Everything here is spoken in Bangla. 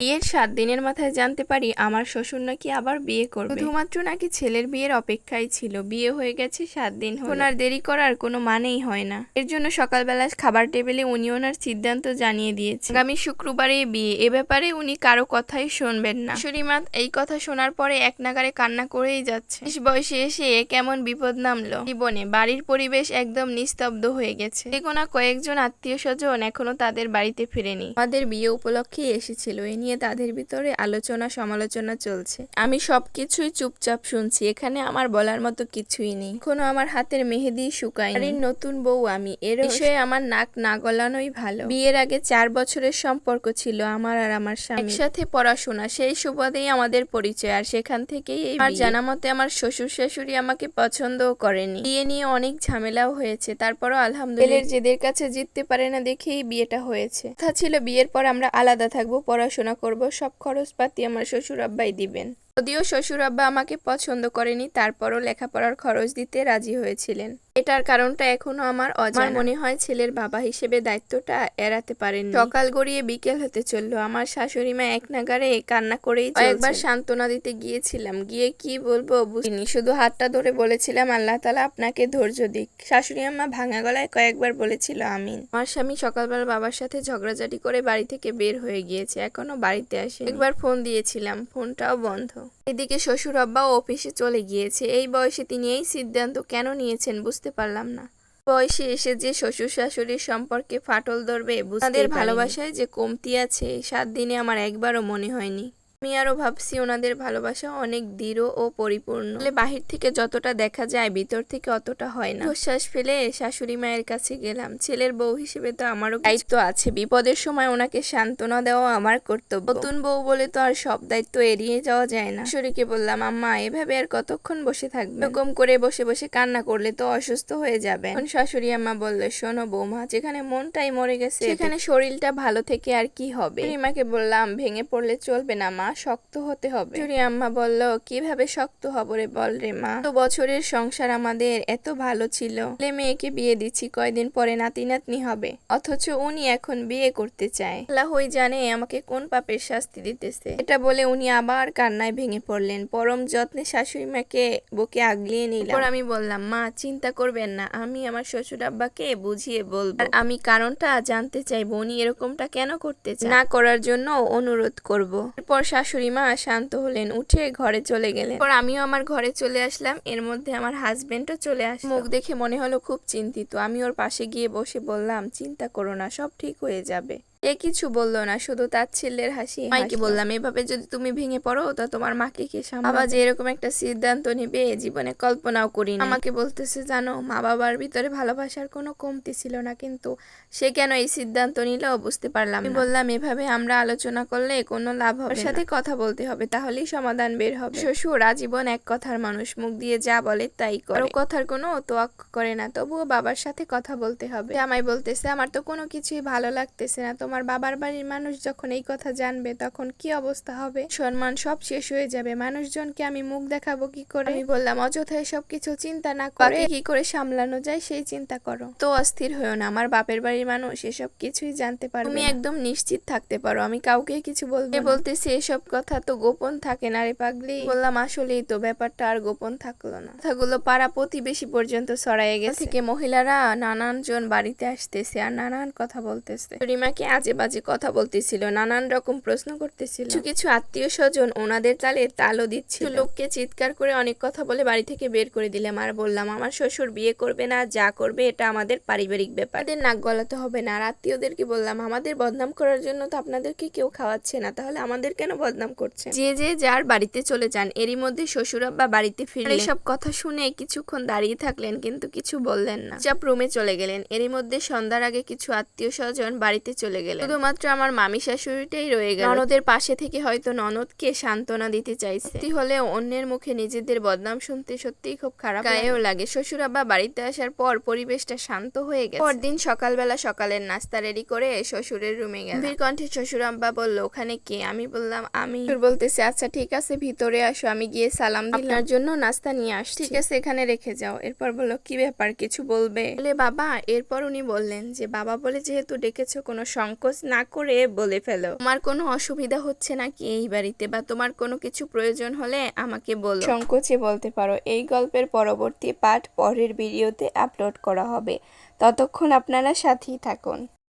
বিয়ের সাত দিনের মাথায় জানতে পারি আমার শ্বশুর নাকি আবার বিয়ে করবে। শুধুমাত্র নাকি ছেলের বিয়ের অপেক্ষায় ছিল। বিয়ে হয়ে গেছে সাত দিন ওনার দেরি করার কোনো মানেই হয় না। এর জন্য সকালবেলা খাবার টেবিলে উনি ওনার সিদ্ধান্ত জানিয়ে দিয়েছে। আগামী শুক্রবারে বিয়ে। এ ব্যাপারে উনি কারও কথাই শুনবেন না। শরীমাত এই কথা শোনার পরে এক নাগারে কান্না করেই যাচ্ছে। শেষ বয়সে এসে এ কেমন বিপদ নামলো। জীবনে বাড়ির পরিবেশ একদম নিস্তব্ধ হয়ে গেছে। যে না কয়েকজন আত্মীয় স্বজন এখনও তাদের বাড়িতে ফিরেনি। আমাদের বিয়ে উপলক্ষে এসেছিল। এ নিয়ে তাদের ভিতরে আলোচনা সমালোচনা চলছে। আমি সবকিছুই চুপচাপ শুনছি এখানে আমার বলার মতো কিছুই নেই। কোনো আমার হাতের মেহেদি শুকায় নতুন বউ আমি এর বিষয়ে আমার নাক না গলানোই ভালো। বিয়ের আগে চার বছরের সম্পর্ক ছিল আমার আর আমার স্বামী একসাথে পড়াশোনা সেই সুবাদেই আমাদের পরিচয় আর সেখান থেকেই আমার জানা মতে আমার শ্বশুর শাশুড়ি আমাকে পছন্দও করেনি। বিয়ে নিয়ে অনেক ঝামেলাও হয়েছে তারপরও আলহামদুলিল্লাহ জেদের কাছে জিততে পারে না দেখেই বিয়েটা হয়েছে। কথা ছিল বিয়ের পর আমরা আলাদা থাকব পড়াশোনা করব, সব খরচপাতি আমার শ্বশুর আব্বাই দিবেন। যদিও শ্বশুর আব্বা আমাকে পছন্দ করেনি, তারপরও লেখাপড়ার খরচ দিতে রাজি হয়েছিলেন। এটার কারণটা এখনও আমার অজানা। মনে হয় ছেলের বাবা হিসেবে দায়িত্বটা এড়াতে পারেন সকাল গড়িয়ে বিকেল হতে চলল। আমার শাশুড়ি মা এক নাগারে কান্না করেই একবার সান্ত্বনা দিতে গিয়েছিলাম। গিয়ে কি বলব বুঝিনি। শুধু হাতটা ধরে বলেছিলাম আল্লাহ তালা আপনাকে ধৈর্য দিক। শাশুড়ি আম্মা ভাঙা গলায় কয়েকবার বলেছিল আমিন। আমার স্বামী সকালবেলা বাবার সাথে ঝগড়াঝাটি করে বাড়ি থেকে বের হয়ে গিয়েছে। এখনও বাড়িতে আসে একবার ফোন দিয়েছিলাম। ফোনটাও বন্ধ। এদিকে শ্বশুর আব্বাও অফিসে চলে গিয়েছে। এই বয়সে তিনি এই সিদ্ধান্ত কেন নিয়েছেন বুঝতে পারলাম না। বয়সে এসে যে শ্বশুর শাশুড়ির সম্পর্কে ফাটল ধরবে তাদের ভালোবাসায় যে কমতি আছে সাত দিনে আমার একবারও মনে হয়নি। আমি আরও ভাবছি ওনাদের ভালোবাসা অনেক দৃঢ় ও পরিপূর্ণ। বাহির থেকে যতটা দেখা যায়, ভিতর থেকে অতটা হয় না। প্রশ্বাস ফেলে শাশুড়ি মায়ের কাছে গেলাম। ছেলের বউ হিসেবে তো আমারও দায়িত্ব আছে। বিপদের সময় ওনাকে সান্ত্বনা দেওয়া আমার কর্তব্য। নতুন বউ বলে তো আর সব দায়িত্ব এড়িয়ে যাওয়া যায় না। শাশুড়িকে বললাম, আম্মা, এভাবে আর কতক্ষণ বসে থাকবে? এরকম করে বসে বসে কান্না করলে তো অসুস্থ হয়ে যাবে। এখন শাশুড়ি আম্মা বলল, শোনো বৌমা, যেখানে মনটাই মরে গেছে, সেখানে শরীরটা ভালো থেকে আর কি হবে? মাকে বললাম, ভেঙে পড়লে চলবে না মা শক্ত হতে হবে। আম্মা বলল কীভাবে শক্ত হব রে বল রে মা? তো বছরের সংসার আমাদের এত ভালো ছিল। ছেলে মেয়েকে বিয়ে দিচ্ছি কয়দিন পরে নাতি নাতনি হবে। অথচ উনি এখন বিয়ে করতে চায়। আল্লাহই জানে আমাকে কোন পাপের শাস্তি দিতেছে। এটা বলে উনি আবার কান্নায় ভেঙে পড়লেন। পরম যত্নে শাশুড়ি মাকে বুকে আগলিয়ে নিলাম। আমি বললাম মা চিন্তা করবেন না। আমি আমার শ্বশুর আব্বাকে বুঝিয়ে বলব। আর আমি কারণটা জানতে চাইব উনি এরকমটা কেন করতে চান না করার জন্য অনুরোধ করব। এরপর শাশুড়ি মা শান্ত হলেন, উঠে ঘরে চলে গেলেন। পর আমিও আমার ঘরে চলে আসলাম, এর মধ্যে আমার হাজবেন্ডও চলে আস মুখ দেখে মনে হলো খুব চিন্তিত। আমি ওর পাশে গিয়ে বসে বললাম, চিন্তা করো না, সব ঠিক হয়ে যাবে। এ কিছু বলল না শুধু তার ছেলের হাসি মাইকে বললাম এভাবে যদি তুমি ভেঙে পড়ো তা তোমার মাকে কে সামলাবে? বাবা যে এরকম একটা সিদ্ধান্ত নিবে জীবনে কল্পনাও করি আমাকে বলতেছে জানো মা বাবার ভিতরে ভালোবাসার কোনো কমতি ছিল না কিন্তু সে কেন এই সিদ্ধান্ত নিল বুঝতে পারলাম আমি বললাম এভাবে আমরা আলোচনা করলে কোনো লাভ হবে সাথে কথা বলতে হবে তাহলেই সমাধান বের হবে। শ্বশুর আজীবন এক কথার মানুষ মুখ দিয়ে যা বলে তাই করে। কথার কোনো তোয়াক করে না তবুও বাবার সাথে কথা বলতে হবে। আমায় বলতেছে আমার তো কোনো কিছুই ভালো লাগতেছে না তোমার বাবার বাড়ির মানুষ যখন এই কথা জানবে তখন কি অবস্থা হবে? সম্মান সব শেষ হয়ে যাবে। মানুষজনকে আমি মুখ দেখাবো কি করে? আমি বললাম অযথায় সবকিছু চিন্তা না করে কি করে সামলানো যায় সেই চিন্তা করো। তো অস্থির হয়েও না আমার বাপের বাড়ির মানুষ এসব কিছুই জানতে পারবে তুমি একদম নিশ্চিত থাকতে পারো আমি কাউকে কিছু বলব না। বলতেছি এসব কথা তো গোপন থাকে না রে পাগলি। বললাম আসলেই তো ব্যাপারটা আর গোপন থাকল না। কথাগুলো পাড়া প্রতিবেশী পর্যন্ত ছড়াইয়ে গেছে। থেকে মহিলারা নানান জন বাড়িতে আসতেছে আর নানান কথা বলতেছে। রিমাকে আজে বাজে কথা বলতেছিল নানান রকম প্রশ্ন করতেছিল। কিছু কিছু আত্মীয় স্বজন ওনাদের তালে তালও দিচ্ছিল। লোককে চিৎকার করে অনেক কথা বলে বাড়ি থেকে বের করে দিলাম আর বললাম আমার শ্বশুর বিয়ে করবে না যা করবে এটা আমাদের পারিবারিক ব্যাপার। এদের নাক গলাতে হবে না। আর আত্মীয়দেরকে বললাম আমাদের বদনাম করার জন্য তো আপনাদেরকে কেউ খাওয়াচ্ছে না তাহলে আমাদের কেন বদনাম করছে? যে যে যার বাড়িতে চলে যান এরই মধ্যে শ্বশুর আব্বা বাড়িতে ফিরে সব কথা শুনে কিছুক্ষণ দাঁড়িয়ে থাকলেন কিন্তু কিছু বললেন না। চাপ রুমে চলে গেলেন। এরই মধ্যে সন্ধ্যার আগে কিছু আত্মীয় স্বজন বাড়িতে চলে গেলেন। শুধুমাত্র আমার মামি শাশুড়িটাই রয়ে গেল। ননদের পাশে থেকে হয়তো ননদকে সান্ত্বনা দিতে চাইছে। সত্যি হলে অন্যের মুখে নিজেদের বদনাম শুনতে সত্যিই খুব খারাপ গায়েও লাগে। শ্বশুর আব্বা বাড়িতে আসার পর পরিবেশটা শান্ত হয়ে গেছে। পরদিন সকালবেলা সকালের নাস্তা রেডি করে শ্বশুরের রুমে গেল বীর কণ্ঠে শ্বশুর আব্বা বলল ওখানে কে? আমি বললাম আমি। বলতেছে আচ্ছা ঠিক আছে ভিতরে আসো আমি গিয়ে সালাম আপনার জন্য নাস্তা নিয়ে আসছি। ঠিক আছে এখানে রেখে যাও। এরপর বলল কি ব্যাপার কিছু বলবে? বলে বাবা এরপর উনি বললেন যে বাবা বলে যেহেতু ডেকেছো কোনো সংকট সংকোচ না করে বলে ফেলো। তোমার কোনো অসুবিধা হচ্ছে নাকি এই বাড়িতে বা তোমার কোনো কিছু প্রয়োজন হলে আমাকে বলো। সংকোচে বলতে পারো এই গল্পের পরবর্তী পাঠ পরের ভিডিওতে আপলোড করা হবে। ততক্ষণ আপনারা সাথেই থাকুন।